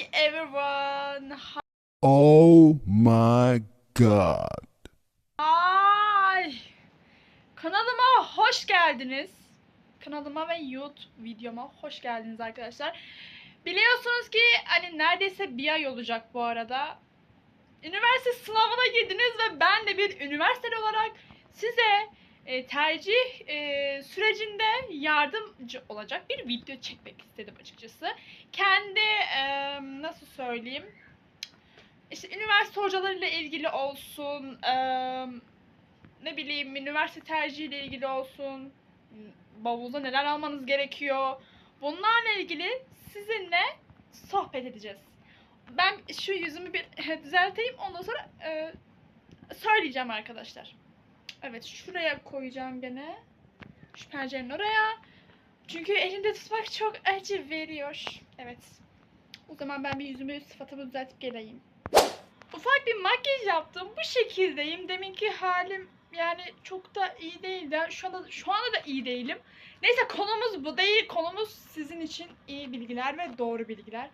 Hi everyone. Oh my god. Hi. Kanalıma hoş geldiniz. Kanalıma ve YouTube videoma hoş geldiniz arkadaşlar. Biliyorsunuz ki hani neredeyse bir ay olacak bu arada. Üniversite sınavına girdiniz ve ben de bir üniversiteli olarak size e, tercih e, sürecinde yardımcı olacak bir video çekmek istedim açıkçası. Kendi e, nasıl söyleyeyim işte üniversite hocalarıyla ilgili olsun, eee, ne bileyim üniversite tercihiyle ilgili olsun, bavulda neler almanız gerekiyor. Bunlarla ilgili sizinle sohbet edeceğiz. Ben şu yüzümü bir düzelteyim ondan sonra eee, söyleyeceğim arkadaşlar. Evet şuraya koyacağım gene. Şu pencerenin oraya. Çünkü elimde tutmak çok acı veriyor. Evet. O zaman ben bir yüzümü sıfatımı düzeltip geleyim. Ufak bir makyaj yaptım. Bu şekildeyim. Deminki halim yani çok da iyi değildi. Şu anda şu anda da iyi değilim. Neyse konumuz bu değil. Konumuz sizin için iyi bilgiler ve doğru bilgiler.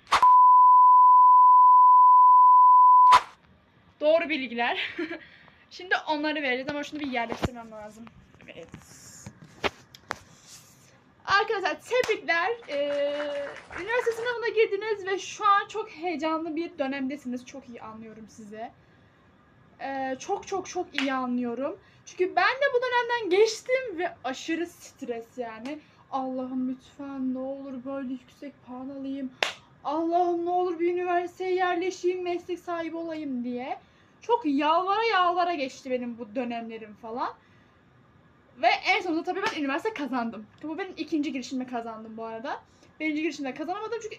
Doğru bilgiler. Şimdi onları vereceğiz ama şunu bir yerleştirmem lazım. Evet. Arkadaşlar tebrikler. Ee, üniversite sınavına girdiniz ve şu an çok heyecanlı bir dönemdesiniz. Çok iyi anlıyorum sizi. Ee, çok çok çok iyi anlıyorum. Çünkü ben de bu dönemden geçtim ve aşırı stres yani. Allah'ım lütfen ne olur böyle yüksek puan alayım. Allah'ım ne olur bir üniversiteye yerleşeyim, meslek sahibi olayım diye. Çok yalvara yalvara geçti benim bu dönemlerim falan. Ve en sonunda tabii ben üniversite kazandım. Bu benim ikinci girişimde kazandım bu arada. Birinci girişimde kazanamadım çünkü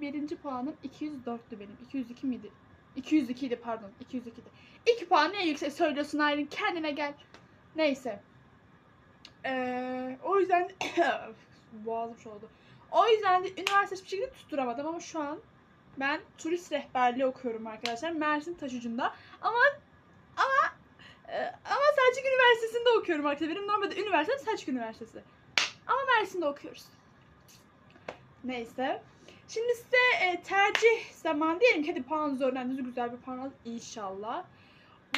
birinci puanım 204'tü benim. 202 miydi? 202 idi pardon. 202 idi. İki puan ne yüksek söylüyorsun Aylin kendine gel. Neyse. Ee, o yüzden boğazım şey oldu. O yüzden de üniversite hiçbir şekilde tutturamadım ama şu an ben turist rehberliği okuyorum arkadaşlar. Mersin Taşucu'nda. Ama ama ee, ama Selçuk Üniversitesi'nde okuyorum arkadaşlar. Benim normalde üniversitem Selçuk Üniversitesi. Ama Mersin'de okuyoruz. Neyse. Şimdi size e, tercih zaman diyelim ki hadi puanınızı öğrendiniz. Güzel bir puan alın inşallah.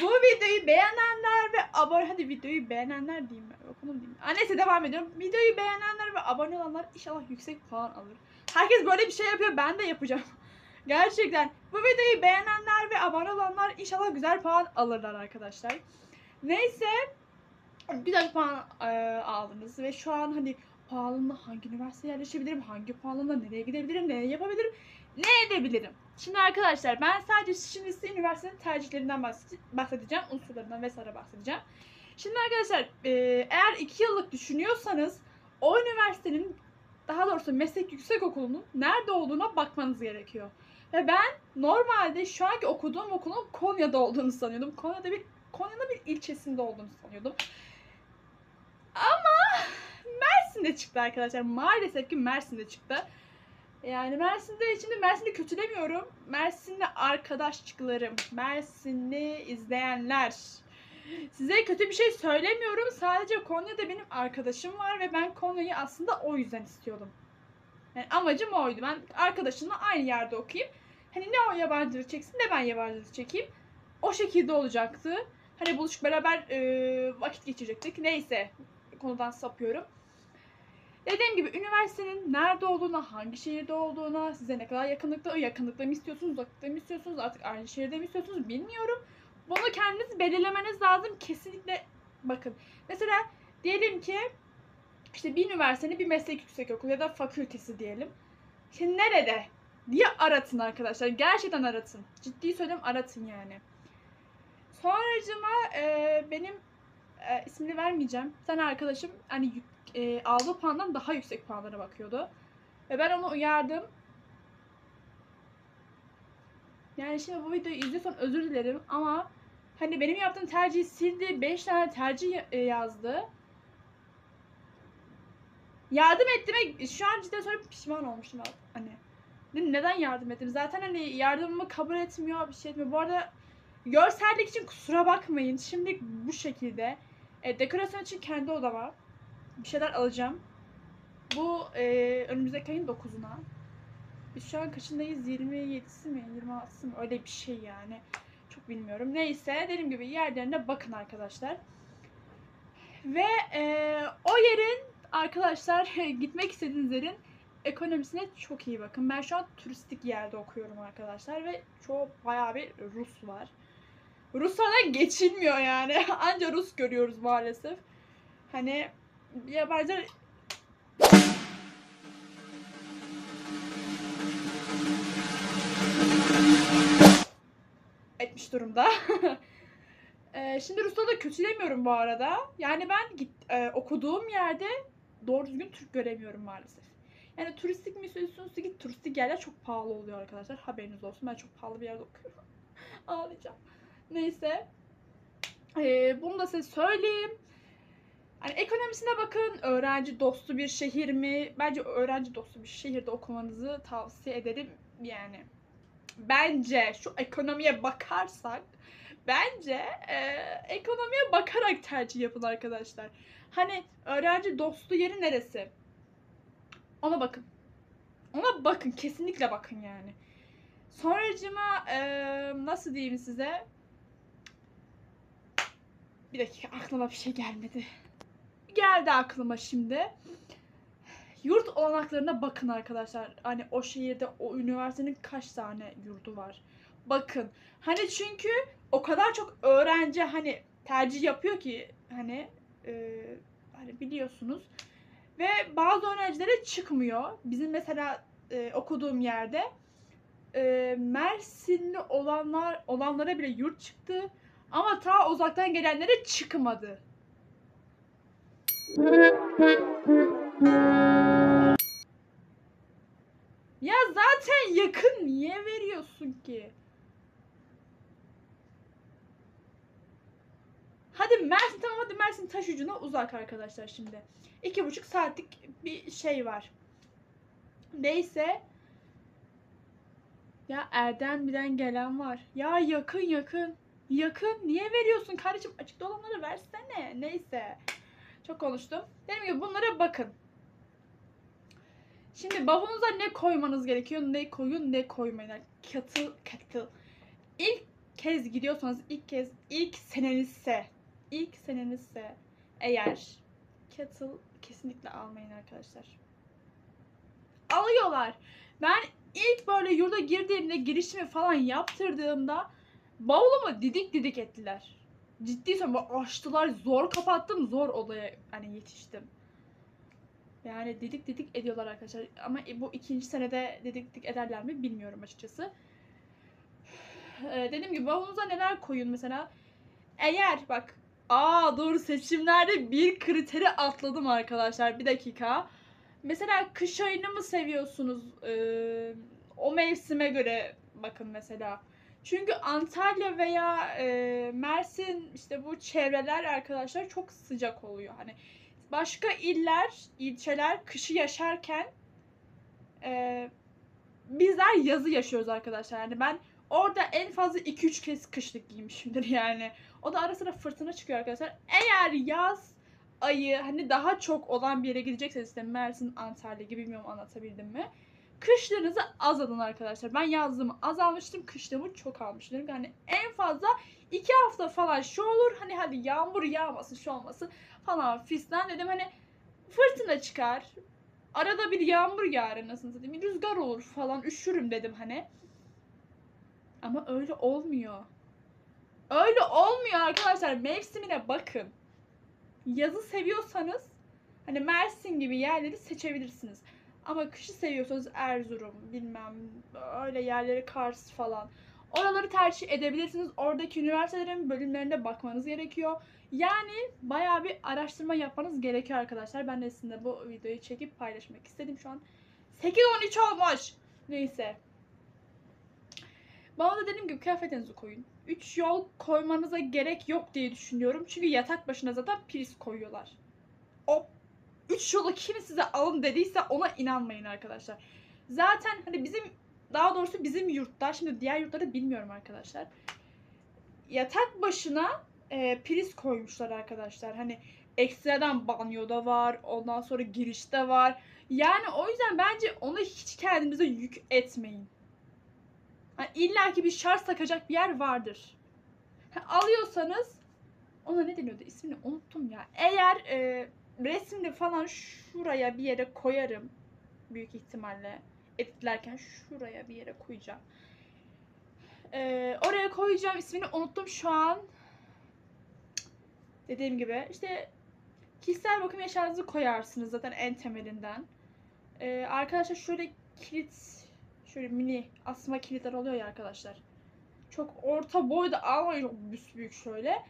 Bu videoyu beğenenler ve abone hadi videoyu beğenenler diyeyim ben. Okunum diyeyim. Aa, neyse devam ediyorum. Videoyu beğenenler ve abone olanlar inşallah yüksek puan alır. Herkes böyle bir şey yapıyor. Ben de yapacağım. Gerçekten. Bu videoyu beğenenler ve abone olanlar inşallah güzel puan alırlar arkadaşlar. Neyse. Güzel puan e, aldınız ve şu an hani puanımla hangi üniversiteye yerleşebilirim, hangi puanımla nereye gidebilirim, nereye yapabilirim, ne edebilirim. Şimdi arkadaşlar ben sadece şimdi size üniversitenin tercihlerinden bahs- bahsedeceğim, unsurlarından vesaire bahsedeceğim. Şimdi arkadaşlar e, eğer iki yıllık düşünüyorsanız o üniversitenin daha doğrusu meslek yüksekokulu'nun nerede olduğuna bakmanız gerekiyor. Ve ben normalde şu anki okuduğum okulun Konya'da olduğunu sanıyordum. Konya'da bir Konya'nın bir ilçesinde olduğunu sanıyordum. Ama Mersin'de çıktı arkadaşlar. Maalesef ki Mersin'de çıktı. Yani Mersin'de şimdi Mersin'i kötülemiyorum. Mersinli arkadaşçıklarım, Mersinli izleyenler. Size kötü bir şey söylemiyorum. Sadece Konya'da benim arkadaşım var ve ben Konya'yı aslında o yüzden istiyordum. Yani amacım oydu. Ben arkadaşımla aynı yerde okuyayım. Hani ne o yabancı dil çeksin ne ben yabancı dil çekeyim. O şekilde olacaktı. Hani buluşup beraber e, vakit geçirecektik. Neyse konudan sapıyorum. Dediğim gibi üniversitenin nerede olduğuna, hangi şehirde olduğuna, size ne kadar yakınlıkta, yakınlıkta mı istiyorsunuz, uzaklıkta mı istiyorsunuz, artık aynı şehirde mi istiyorsunuz bilmiyorum. Bunu kendiniz belirlemeniz lazım. Kesinlikle bakın. Mesela diyelim ki işte bir üniversitenin bir meslek yüksekokulu ya da fakültesi diyelim. Şimdi nerede diye aratın arkadaşlar. Gerçekten aratın. Ciddi söylüyorum aratın yani. Sonracıma e, benim e, ismini vermeyeceğim. Sen arkadaşım hani e, aldığı puandan daha yüksek puanlara bakıyordu. Ve ben onu uyardım. Yani şimdi bu videoyu izliyorsan özür dilerim ama hani benim yaptığım tercihi sildi. 5 tane tercih e, yazdı. Yardım ettiğime şu an cidden sonra pişman olmuştum hani. Neden yardım ettim? Zaten hani yardımımı kabul etmiyor, bir şey etmiyor. Bu arada görsellik için kusura bakmayın. Şimdi bu şekilde. E, dekorasyon için kendi odama bir şeyler alacağım. Bu e, önümüzdeki ayın 9'una. Biz şu an kaçındayız? 27'si mi? 26'sı mı? Öyle bir şey yani. Çok bilmiyorum. Neyse dediğim gibi yerlerine bakın arkadaşlar. Ve eee, o yerin arkadaşlar gitmek istediğiniz yerin ekonomisine çok iyi bakın. Ben şu an turistik yerde okuyorum arkadaşlar ve çok bayağı bir Rus var. Ruslardan geçilmiyor yani. Anca Rus görüyoruz maalesef. Hani yabancılar etmiş durumda. Ee, şimdi Rus'ta da kötülemiyorum bu arada. Yani ben git, e, okuduğum yerde doğru düzgün Türk göremiyorum maalesef. Yani turistik mi istiyorsunuz ki turistik yerler çok pahalı oluyor arkadaşlar. Haberiniz olsun. Ben çok pahalı bir yerde okuyorum. Ağlayacağım. Neyse. Ee, bunu da size söyleyeyim. Hani ekonomisine bakın. Öğrenci dostu bir şehir mi? Bence öğrenci dostu bir şehirde okumanızı tavsiye ederim. Yani bence şu ekonomiye bakarsak bence e, ekonomiye bakarak tercih yapın arkadaşlar. Hani öğrenci dostu yeri neresi? Ona bakın. Ona bakın. Kesinlikle bakın yani. Sonracıma e, nasıl diyeyim size? Bir dakika aklıma bir şey gelmedi. Geldi aklıma şimdi. Yurt olanaklarına bakın arkadaşlar. Hani o şehirde o üniversitenin kaç tane yurdu var. Bakın. Hani çünkü o kadar çok öğrenci hani tercih yapıyor ki hani e, hani biliyorsunuz. Ve bazı öğrencilere çıkmıyor. Bizim mesela e, okuduğum yerde e, Mersinli olanlar olanlara bile yurt çıktı. Ama ta uzaktan gelenlere çıkmadı. Ya zaten yakın niye veriyorsun ki? Hadi Mersin tamam hadi Mersin taş ucuna uzak arkadaşlar şimdi. İki buçuk saatlik bir şey var. Neyse. Ya Erdemli'den gelen var. Ya yakın yakın. Yakın. Niye veriyorsun kardeşim? Açıkta olanları versene. Neyse. Çok konuştum. Dediğim gibi bunlara bakın. Şimdi bavulunuza ne koymanız gerekiyor? Ne koyun ne koymayın. Kettle, kettle. İlk kez gidiyorsanız ilk kez ilk senenizse ilk senenizse eğer kettle kesinlikle almayın arkadaşlar. Alıyorlar. Ben ilk böyle yurda girdiğimde girişimi falan yaptırdığımda bavulumu didik didik ettiler. Ciddi söylüyorum açtılar zor kapattım zor odaya hani yetiştim. Yani didik didik ediyorlar arkadaşlar. Ama bu ikinci senede didik didik ederler mi bilmiyorum açıkçası. Ee, dediğim gibi bavulunuza neler koyun mesela. Eğer bak Aa doğru seçimlerde bir kriteri atladım arkadaşlar. Bir dakika. Mesela kış ayını mı seviyorsunuz? Ee, o mevsime göre bakın mesela. Çünkü Antalya veya e, Mersin işte bu çevreler arkadaşlar çok sıcak oluyor. Hani başka iller, ilçeler kışı yaşarken e, bizler yazı yaşıyoruz arkadaşlar. Yani ben orada en fazla 2-3 kez kışlık giymişimdir yani. O da ara sıra fırtına çıkıyor arkadaşlar. Eğer yaz ayı hani daha çok olan bir yere gidecekseniz işte Mersin, Antalya gibi bilmiyorum anlatabildim mi? Kışlarınızı az alın arkadaşlar. Ben yazlığımı az almıştım, kışlığımı çok almıştım. Yani en fazla iki hafta falan şu olur. Hani hadi yağmur yağmasın, şu olmasın falan fistan dedim. Hani fırtına çıkar. Arada bir yağmur yağar nasıl satayım. Rüzgar olur falan üşürüm dedim hani. Ama öyle olmuyor. Öyle olmuyor arkadaşlar. Mevsimine bakın. Yazı seviyorsanız hani Mersin gibi yerleri seçebilirsiniz. Ama kışı seviyorsanız Erzurum, bilmem öyle yerleri Kars falan. Oraları tercih edebilirsiniz. Oradaki üniversitelerin bölümlerine bakmanız gerekiyor. Yani bayağı bir araştırma yapmanız gerekiyor arkadaşlar. Ben de sizinle bu videoyu çekip paylaşmak istedim şu an. 8-13 olmuş. Neyse. Bana da dediğim gibi kıyafetinizi koyun. 3 yol koymanıza gerek yok diye düşünüyorum. Çünkü yatak başına zaten priz koyuyorlar. O 3 yolu kim size alın dediyse ona inanmayın arkadaşlar. Zaten hani bizim daha doğrusu bizim yurtta şimdi diğer yurtları bilmiyorum arkadaşlar. Yatak başına e, priz koymuşlar arkadaşlar. Hani ekstradan banyoda var. Ondan sonra girişte var. Yani o yüzden bence onu hiç kendinize yük etmeyin. Yani İlla ki bir şarj takacak bir yer vardır. Ha, alıyorsanız ona ne deniyordu ismini unuttum ya. Eğer e, resimde falan şuraya bir yere koyarım. Büyük ihtimalle editlerken şuraya bir yere koyacağım. E, oraya koyacağım ismini unuttum şu an. Dediğim gibi işte kişisel bakım eşyanızı koyarsınız zaten en temelinden. E, arkadaşlar şöyle kilit şöyle mini asma kilitler oluyor ya arkadaşlar. Çok orta boyda ama çok büyük şöyle.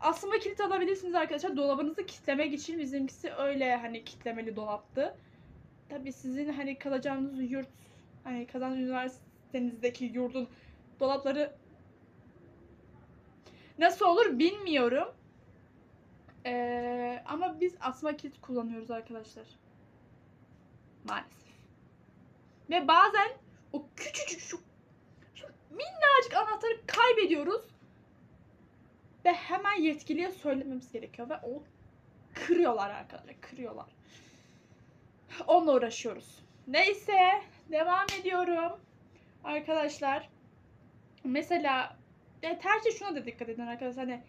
Asma kilit alabilirsiniz arkadaşlar. Dolabınızı kilitlemek için bizimkisi öyle hani kitlemeli dolaptı. Tabii sizin hani kalacağınız yurt hani kazan üniversitenizdeki yurdun dolapları nasıl olur bilmiyorum. Ee, ama biz asma kilit kullanıyoruz arkadaşlar. Maalesef. Ve bazen o küçücük şu, şu minnacık anahtarı kaybediyoruz. Ve hemen yetkiliye söylememiz gerekiyor. Ve o kırıyorlar arkadaşlar. Kırıyorlar. Onunla uğraşıyoruz. Neyse. Devam ediyorum. Arkadaşlar. Mesela ya tercih şuna da dikkat edin arkadaşlar. Hani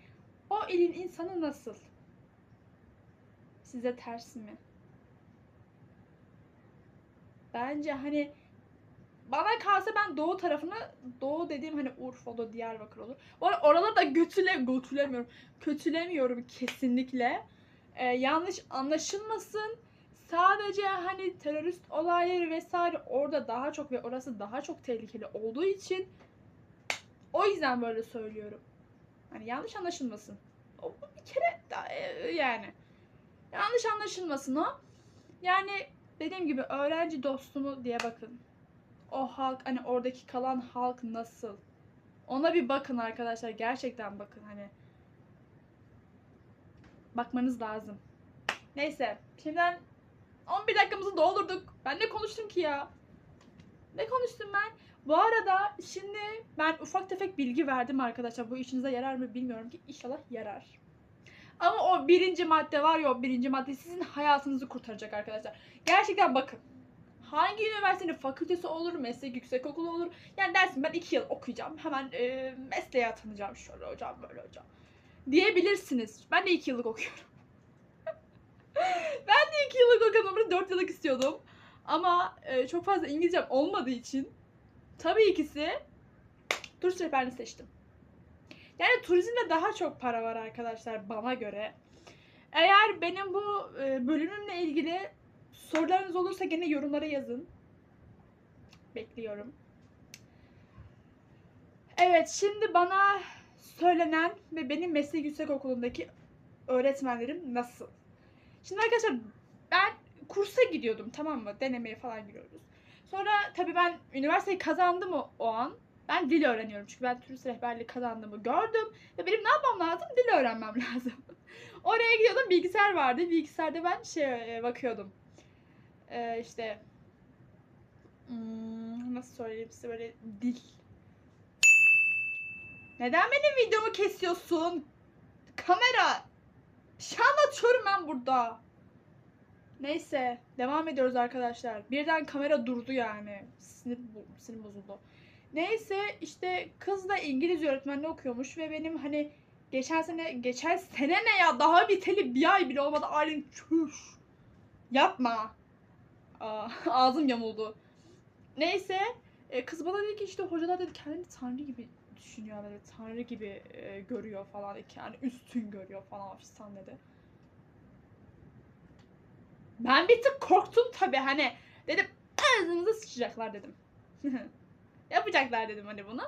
o ilin insanı nasıl? Size ters mi? Bence hani bana kalsa ben doğu tarafını doğu dediğim hani Urfa olur, Diyarbakır olur. Arada oraları da götüle, götülemiyorum. Kötülemiyorum kesinlikle. Ee, yanlış anlaşılmasın. Sadece hani terörist olayları vesaire orada daha çok ve orası daha çok tehlikeli olduğu için o yüzden böyle söylüyorum. Hani yanlış anlaşılmasın. O bir kere da, e, yani yanlış anlaşılmasın o. Yani dediğim gibi öğrenci dostumu diye bakın. O halk hani oradaki kalan halk nasıl? Ona bir bakın arkadaşlar. Gerçekten bakın hani. Bakmanız lazım. Neyse. Şimdiden 11 dakikamızı doldurduk. Ben ne konuştum ki ya? Ne konuştum ben? Bu arada şimdi ben ufak tefek bilgi verdim arkadaşlar. Bu işinize yarar mı bilmiyorum ki. İnşallah yarar. Ama o birinci madde var ya o birinci madde sizin hayatınızı kurtaracak arkadaşlar. Gerçekten bakın. Hangi üniversitenin fakültesi olur, meslek yüksekokulu olur. Yani dersin ben iki yıl okuyacağım. Hemen e, mesleğe atanacağım şöyle hocam böyle hocam. Diyebilirsiniz. Ben de iki yıllık okuyorum. ben de iki yıllık okuyorum. Dört yıllık istiyordum. Ama e, çok fazla İngilizcem olmadığı için tabii ikisi turist rehberliğini seçtim. Yani turizmde daha çok para var arkadaşlar bana göre. Eğer benim bu e, bölümümle ilgili sorularınız olursa gene yorumlara yazın. Bekliyorum. Evet şimdi bana söylenen ve benim meslek yüksekokulu'ndaki öğretmenlerim nasıl? Şimdi arkadaşlar ben kursa gidiyordum tamam mı? Denemeye falan giriyoruz. Sonra tabii ben üniversiteyi kazandım o, o an. Ben dil öğreniyorum çünkü ben turist rehberliği kazandığımı gördüm. Ve benim ne yapmam lazım? Dil öğrenmem lazım. Oraya gidiyordum bilgisayar vardı. Bilgisayarda ben şey bakıyordum. Ee, işte hmm, nasıl söyleyeyim size böyle dil. Neden benim videomu kesiyorsun? Kamera. Bir şey anlatıyorum ben burada. Neyse devam ediyoruz arkadaşlar. Birden kamera durdu yani. Sinir, sinir bozuldu. Neyse işte kız da İngilizce öğretmenliği okuyormuş ve benim hani geçen sene geçen sene ne ya daha biteli bir ay bile olmadı Aylin çüş. Yapma. Aa, ağzım yamuldu. Neyse e, kız bana dedi ki işte hocalar dedi kendini tanrı gibi düşünüyor dedi. Tanrı gibi e, görüyor falan. Yani üstün görüyor falan fistan dedi. Ben bir tık korktum tabi hani dedim ağzınıza sıçacaklar dedim. Yapacaklar dedim hani bunu.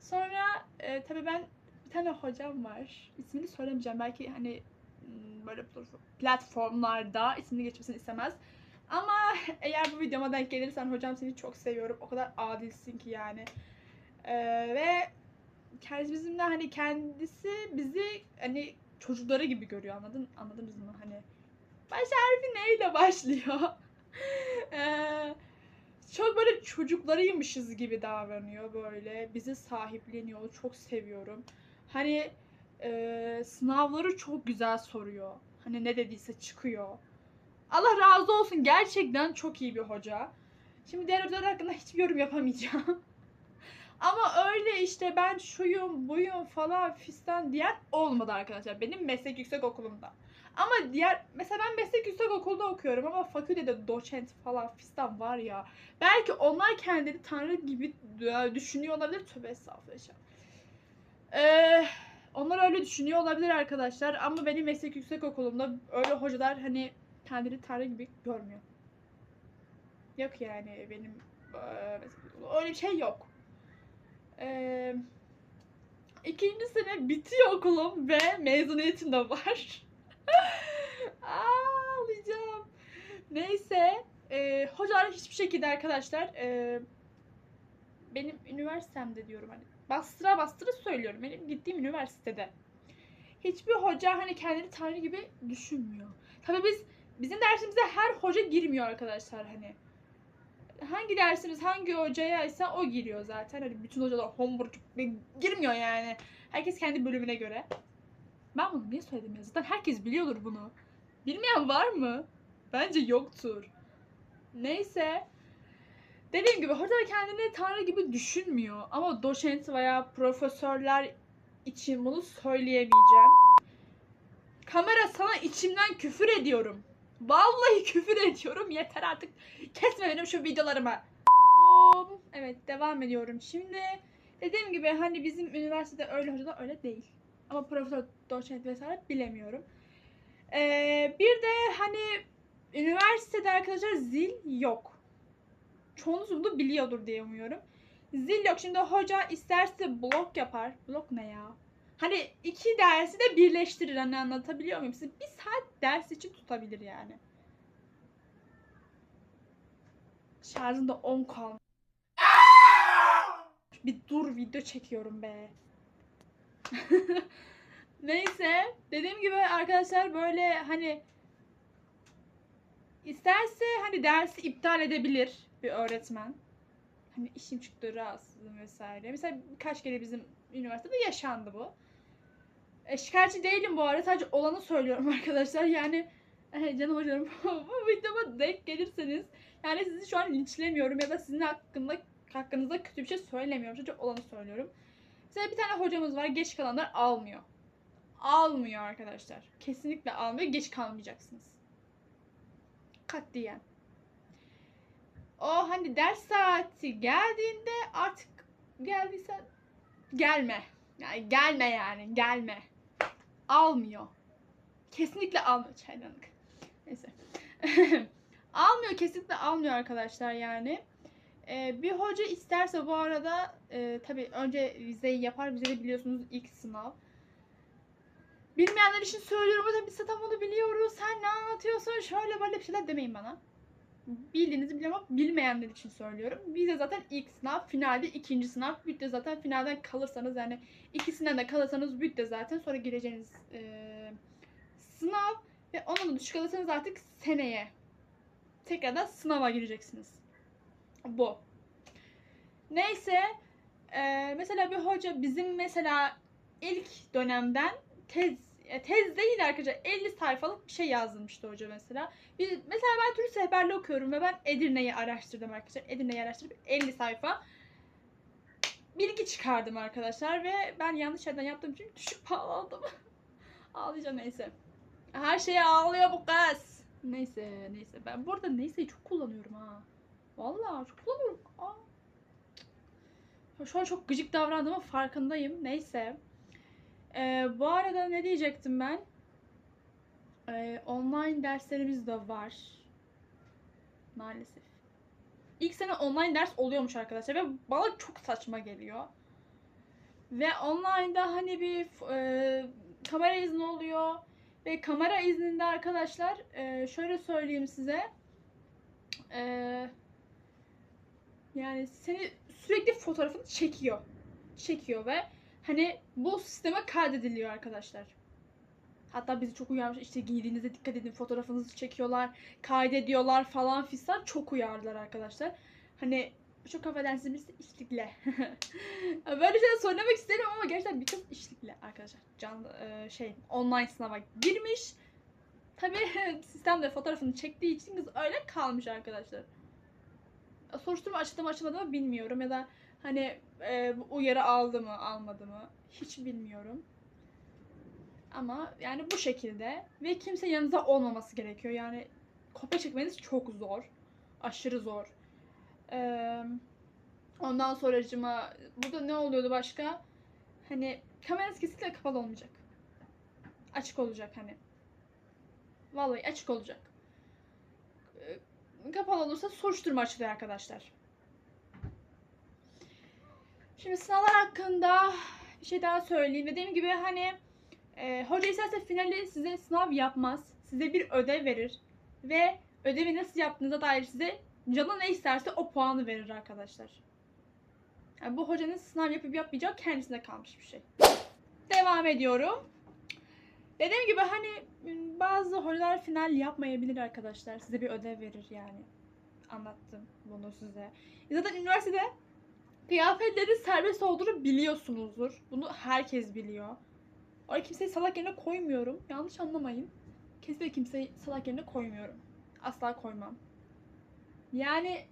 Sonra e, tabii ben bir tane hocam var. İsmini söylemeyeceğim. Belki hani m, böyle platformlarda ismini geçmesini istemez. Ama eğer bu videoma denk gelirsen hocam seni çok seviyorum. O kadar adilsin ki yani. E, ve kendisi bizimle hani kendisi bizi hani çocukları gibi görüyor anladın anladınız mı hani baş harfi neyle başlıyor Eee, çok böyle çocuklarıymışız gibi davranıyor böyle bizi sahipleniyor çok seviyorum hani eee, sınavları çok güzel soruyor Hani ne dediyse çıkıyor. Allah razı olsun gerçekten çok iyi bir hoca. Şimdi hocalar hakkında hiçbir yorum yapamayacağım. Ama öyle işte ben şuyum buyum falan fistan diyen olmadı arkadaşlar. Benim meslek yüksek okulumda. Ama diğer mesela ben meslek yüksek okulda okuyorum ama fakültede doçent falan fistan var ya. Belki onlar kendileri tanrı gibi düşünüyor olabilir. Tövbe estağfurullah. Ee, onlar öyle düşünüyor olabilir arkadaşlar ama benim meslek yüksek okulumda öyle hocalar hani kendileri tanrı gibi görmüyor. Yok yani benim öyle bir şey yok. Eee ikinci sene bitiyor okulum ve mezuniyetim de var. Ağlayacağım. Neyse. eee hocalar hiçbir şekilde arkadaşlar eee, benim üniversitemde diyorum hani bastıra bastıra söylüyorum. Benim gittiğim üniversitede. Hiçbir hoca hani kendini tanrı gibi düşünmüyor. Tabii biz bizim dersimize her hoca girmiyor arkadaşlar hani. Hangi dersimiz hangi hocaya ise o giriyor zaten. Hani bütün hocalar homework girmiyor yani. Herkes kendi bölümüne göre. Ben bunu niye söyledim ya? Zaten herkes biliyordur bunu. Bilmeyen var mı? Bence yoktur. Neyse. Dediğim gibi hocalar kendini tanrı gibi düşünmüyor. Ama doçent veya profesörler için bunu söyleyemeyeceğim. Kamera sana içimden küfür ediyorum. Vallahi küfür ediyorum. Yeter artık. Kesme benim şu videolarımı. Evet devam ediyorum. Şimdi dediğim gibi hani bizim üniversitede öyle hocalar öyle değil. Ama profesör, doçent vesaire bilemiyorum. Ee, bir de hani üniversitede arkadaşlar zil yok. Çoğunuz bunu biliyordur diye umuyorum. Zil yok. Şimdi hoca isterse blok yapar. Blok ne ya? Hani iki dersi de birleştirir. Hani anlatabiliyor muyum? Size bir saat ders için tutabilir yani. Şarjında 10 kalmış. Bir dur video çekiyorum be. Neyse. Dediğim gibi arkadaşlar böyle hani isterse hani dersi iptal edebilir bir öğretmen. Hani işim çıktı rahatsızım vesaire. Mesela birkaç kere bizim üniversitede yaşandı bu. E, şikayetçi değilim bu arada. Sadece olanı söylüyorum arkadaşlar. Yani e, canım hocam bu videoma denk gelirseniz yani sizi şu an linçlemiyorum ya da sizin hakkında hakkınızda kötü bir şey söylemiyorum. Sadece olanı söylüyorum. Mesela bir tane hocamız var. Geç kalanlar almıyor. Almıyor arkadaşlar. Kesinlikle almıyor. Geç kalmayacaksınız. Katliyen. O hani ders saati geldiğinde artık geldiysen gelme. Yani gelme yani gelme. Almıyor. Kesinlikle almıyor çaydanlık. Neyse. almıyor kesinlikle almıyor arkadaşlar yani. Ee, bir hoca isterse bu arada e, tabii önce vizeyi yapar. Vize de biliyorsunuz ilk sınav. Bilmeyenler için söylüyorum. Hocam biz zaten bunu biliyoruz. Sen ne anlatıyorsun? Şöyle böyle bir şeyler demeyin bana. Bildiğinizi ama bilmeyenler için söylüyorum. Vize zaten ilk sınav, finalde ikinci sınav. Bütte zaten finalden kalırsanız yani ikisinden de kalırsanız bütte zaten sonra gireceğiniz eee, sınav ve onun da düşük alırsanız artık seneye tekrardan sınava gireceksiniz. Bu. Neyse eee, mesela bir hoca bizim mesela ilk dönemden tez e, tez değil arkadaşlar 50 sayfalık bir şey yazdırmıştı hoca mesela. Bir, mesela ben Türk Rehberliği okuyorum ve ben Edirne'yi araştırdım arkadaşlar. Edirne'yi araştırıp 50 sayfa bilgi çıkardım arkadaşlar ve ben yanlış yerden yaptığım için düşük puan aldım. Ağlayacağım neyse. Her şeye ağlıyor bu kız. Neyse neyse ben burada neyseyi çok kullanıyorum ha. Vallahi çok kullanıyorum. Aa. Şu an çok gıcık davrandığımın farkındayım. Neyse. Ee, bu arada ne diyecektim ben? Ee, online derslerimiz de var. Maalesef. İlk sene online ders oluyormuş arkadaşlar ve bana çok saçma geliyor. Ve online'da hani bir e, kamera izni oluyor. Ve kamera izninde arkadaşlar e, şöyle söyleyeyim size. E, yani seni sürekli fotoğrafını çekiyor. Çekiyor ve hani bu sisteme kaydediliyor arkadaşlar. Hatta bizi çok uyarmış işte giydiğinize dikkat edin fotoğrafınızı çekiyorlar, kaydediyorlar falan fistan çok uyardılar arkadaşlar. Hani çok affedersiniz biz işlikle. Böyle şeyler söylemek istemiyorum ama gerçekten bir kız işlikle arkadaşlar. Canlı e, şey online sınava girmiş Tabii sistemde fotoğrafını çektiği için kız öyle kalmış arkadaşlar. Soruşturma açıldı mı açılmadı mı bilmiyorum ya da hani e, bu uyarı aldı mı almadı mı hiç bilmiyorum. Ama yani bu şekilde ve kimse yanınızda olmaması gerekiyor. Yani kopya çekmeniz çok zor. Aşırı zor. Ee, ondan sonracıma burada ne oluyordu başka? Hani kameranız kesinlikle kapalı olmayacak. Açık olacak hani. Vallahi açık olacak. Ee, kapalı olursa soruşturma açılıyor arkadaşlar. Şimdi sınavlar hakkında bir şey daha söyleyeyim. Dediğim gibi hani e, hoca isterse finali size sınav yapmaz. Size bir ödev verir. Ve ödevi nasıl yaptığınıza dair size canı ne isterse o puanı verir arkadaşlar. Yani bu hocanın sınav yapıp yapmayacağı kendisine kalmış bir şey. Devam ediyorum. Dediğim gibi hani bazı hocalar final yapmayabilir arkadaşlar. Size bir ödev verir yani. Anlattım bunu size. Zaten üniversitede kıyafetlerin serbest olduğunu biliyorsunuzdur. Bunu herkes biliyor. Oraya kimseyi salak yerine koymuyorum. Yanlış anlamayın. Kesinlikle kimseyi salak yerine koymuyorum. Asla koymam. Yani...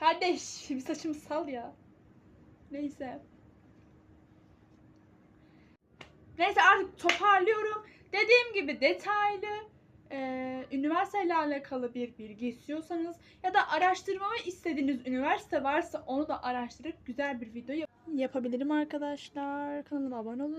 Kardeş bir saçımı sal ya. Neyse. Neyse artık toparlıyorum. Dediğim gibi detaylı e, üniversiteyle alakalı bir bilgi istiyorsanız ya da araştırmamı istediğiniz üniversite varsa onu da araştırıp güzel bir video yap- yapabilirim arkadaşlar. Kanalıma abone olun.